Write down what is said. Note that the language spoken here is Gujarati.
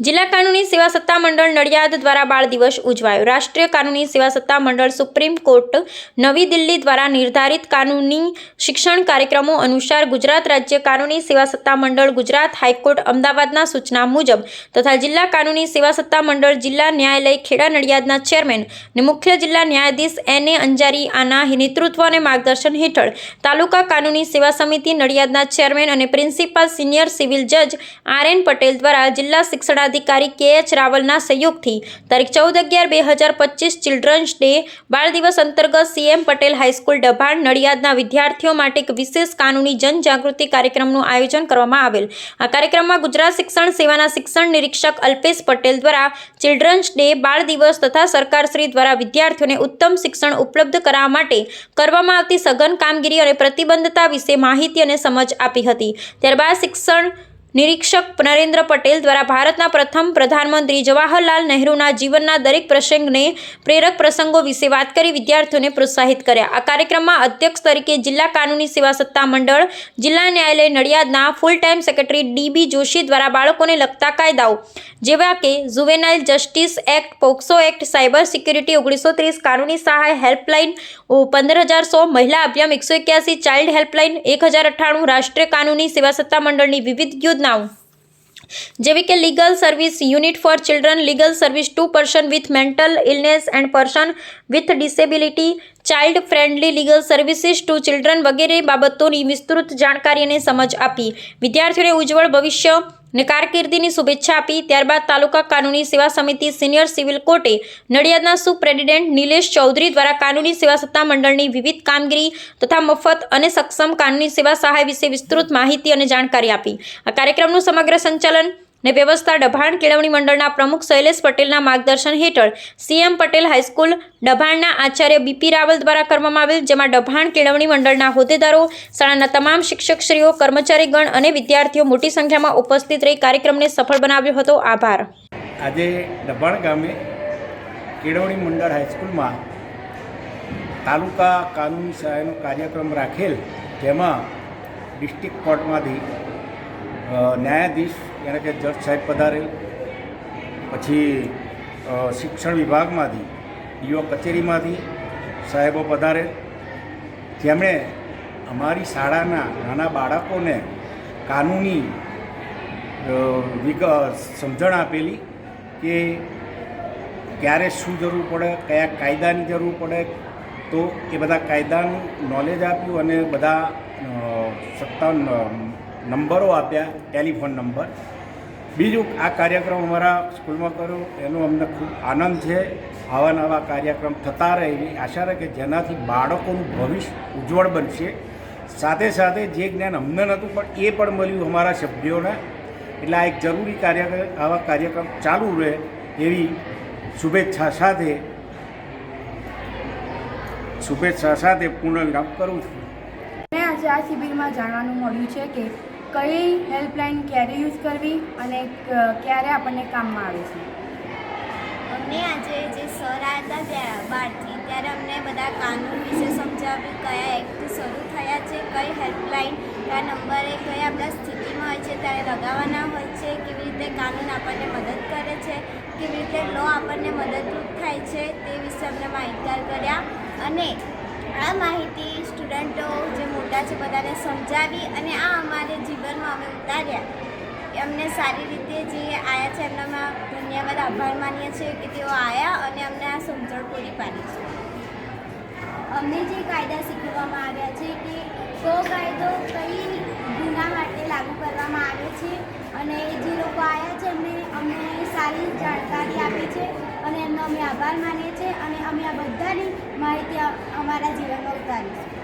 જિલ્લા કાનૂની સેવા સત્તા મંડળ નડિયાદ દ્વારા બાળ દિવસ ઉજવાયો. રાષ્ટ્રીય કાનૂની સેવા સત્તા મંડળ સુપ્રીમ કોર્ટ નવી દિલ્હી દ્વારા નિર્ધારિત કાનૂની શિક્ષણ કાર્યક્રમો અનુસાર ગુજરાત રાજ્ય કાનૂની સેવા સત્તા મંડળ, ગુજરાત હાઈકોર્ટ અમદાવાદના સૂચના મુજબ તથા જિલ્લા કાનૂની સેવા સત્તા મંડળ જિલ્લા ન્યાયાલય ખેડા નડિયાદના ચેરમેન અને મુખ્ય જિલ્લા ન્યાયાધીશ એન. એ. અંજારી આના નેતૃત્વ અને માર્ગદર્શન હેઠળ તાલુકા કાનૂની સેવા સમિતિ નડિયાદના ચેરમેન અને પ્રિન્સિપાલ સિનિયર સિવિલ જજ આર. એન. પટેલ દ્વારા જિલ્લા શિક્ષણાધિકારી કે એચ રાવલના સહયોગથી તારીખ ચૌદ અગિયાર બે હજાર પચીસ ચિલ્ડ્રન્સ ડે બાળ દિવસ અંતર્ગત CM Patel high school Dabhan નડિયાદના વિદ્યાર્થીઓ માટે એક વિશેષ કાનૂની જનજાગૃતિ કાર્યક્રમનું આયોજન કરવામાં આવેલ. આ કાર્યક્રમમાં ગુજરાત શિક્ષણ સેવાના શિક્ષણ નિરીક્ષક અલ્પેશ પટેલ દ્વારા ચિલ્ડ્રન્સ ડે, બાળ દિવસ તથા સરકારશ્રી દ્વારા વિદ્યાર્થીઓને ઉત્તમ શિક્ષણ ઉપલબ્ધ કરાવવા માટે કરવામાં આવતી સઘન કામગીરી અને પ્રતિબદ્ધતા વિશે માહિતી અને સમજ આપી હતી. ત્યારબાદ શિક્ષણ નિરીક્ષક નરેન્દ્ર પટેલ દ્વારા ભારતના પ્રથમ પ્રધાનમંત્રી જવાહરલાલ નહેરુના જીવનના દરેક પ્રસંગને પ્રેરક પ્રસંગો વિશે વાત કરી વિદ્યાર્થીઓને પ્રોત્સાહિત કર્યા. આ કાર્યક્રમમાં અધ્યક્ષ તરીકે જિલ્લા કાનૂની સેવા સત્તા મંડળ જિલ્લા ન્યાયાલય નડિયાદના full time secretary DB Joshi દ્વારા બાળકોને લગતા કાયદાઓ, જેવા કે juvenile justice act, POCSO act, cyber security ઓગણીસો ત્રીસ, કાનૂની સહાય હેલ્પલાઇન પંદર હજાર સો, મહિલા અભિયાન એકસો એક્યાસી, ચાઇલ્ડ હેલ્પલાઇન એક હજાર અઠ્ઠાણું, રાષ્ટ્રીય કાનૂની સેવા સત્તા મંડળની વિવિધ યોજનાઓ જેવી કે legal service unit for children legal service to person with mental illness and person with disability child friendly legal services to children વગેરે બાબતોની વિસ્તૃત જાણકારી અને સમજ આપી. વિદ્યાર્થીઓને ઉજ્જવળ ભવિષ્ય ને કારકિર્દીની શુભેચ્છા આપી ત્યારબાદ તાલુકા કાનૂની સેવા સમિતિ સિનિયર સિવિલ કોર્ટે નડિયાદના સુપ્રેસિડેન્ટ નિલેશ ચૌધરી દ્વારા કાનૂની સેવા સત્તા મંડળની વિવિધ કામગીરી તથા મફત અને સક્ષમ કાનૂની સેવા સહાય વિશે વિસ્તૃત માહિતી અને જાણકારી આપી. આ કાર્યક્રમનું સમગ્ર સંચાલન ને વ્યવસ્થા ડભાણ કેળવણી મંડળના પ્રમુખ શૈલેષ પટેલના માર્ગદર્શન હેઠળ CM Patel high school ડભાણના Acharya BP Raval દ્વારા કરવામાં આવેલ, જેમાં ડભાણ કેળવણી મંડળના હોદ્દેદારો, શાળાના તમામ શિક્ષકશ્રીઓ કર્મચારીગણ અને વિદ્યાર્થીઓ મોટી સંખ્યામાં ઉપસ્થિત રહી કાર્યક્રમને સફળ બનાવ્યો હતો. આભાર. આજે ડભાણ ગામે કેળવણી મંડળ હાઈસ્કૂલમાં તાલુકા કાનૂની સહાયનો કાર્યક્રમ રાખેલ, જેમાં ડિસ્ટ્રિક્ટ કોર્ટમાંથી ન્યાયાધીશ એટલે કે જજ સાહેબ પધારેલ. પછી શિક્ષણ વિભાગમાંથી ડીઓ કચેરીમાંથી સાહેબો પધારે જેમણે અમારી શાળાના નાના બાળકોને કાનૂની સમજણ આપેલી કે ક્યારે શું જરૂર પડે, કયા કાયદાની જરૂર પડે, તો એ બધા કાયદાનું નોલેજ આપ્યું અને બધા સત્તા નંબરો આપ્યા, ટેલિફોન નંબર. બીજું આ કાર્યક્રમ અમારા સ્કૂલમાં કર્યો. એનો અમને ખૂબ આનંદ છે. આવા નવા કાર્યક્રમ થતા રહે એવી આશા રહે કે જેનાથી બાળકોનું ભવિષ્ય ઉજ્જવળ બનશે. સાથે સાથે જે જ્ઞાન અમને નહોતું, પણ એ પણ મળ્યું અમારા સભ્યોને. એટલે આ એક જરૂરી કાર્ય આવા કાર્યક્રમ ચાલુ રહે એવી શુભેચ્છા સાથે શુભેચ્છા સાથે પૂર્ણ વિરામ કરું છું. આજે આ શિબિરમાં જાણવાનું મળ્યું છે કે કઈ હેલ્પલાઇન ક્યારે યુઝ કરવી અને ક્યારે આપણને કામમાં આવે છે? અમને આજે જે સર આવ્યા હતા બહારથી, ત્યારે અમને બધા કાનૂન વિશે સમજાવ્યું, કયા એક્ટ શરૂ થયા છે, કઈ હેલ્પલાઇન કયા નંબરે કઈ આપણા સ્થિતિમાં હોય છે, ત્યારે લગાવવાના હોય છે, કેવી રીતે કાનૂન આપણને મદદ કરે છે, કેવી રીતે લો આપણને મદદરૂપ થાય છે, તે વિશે અમને માહિતગાર કર્યા. અને આ માહિતી સ્ટુડન્ટો જે મોટા છે બધાને સમજાવી અને આ અમારે જીવનમાં અમે ઉતાર્યા. અમને સારી રીતે જે આવ્યા છે એમનામાં ધન્યવાદ, આભાર માનીએ છીએ કે તેઓ આવ્યા અને અમને આ સમજણ પૂરી પાડી છે. અમને જે કાયદા શીખવવામાં આવ્યા છે કે કયો કાયદો કઈ ગુના માટે લાગુ કરવામાં આવે છે અને જે લોકો આવ્યા છે એમને અમને સારી જાણકારી આપી છે અને એમનો અમે આભાર માનીએ છીએ અને અમે આ બધાની માહિતી અમારા જીવનમાં ઉતારીશું.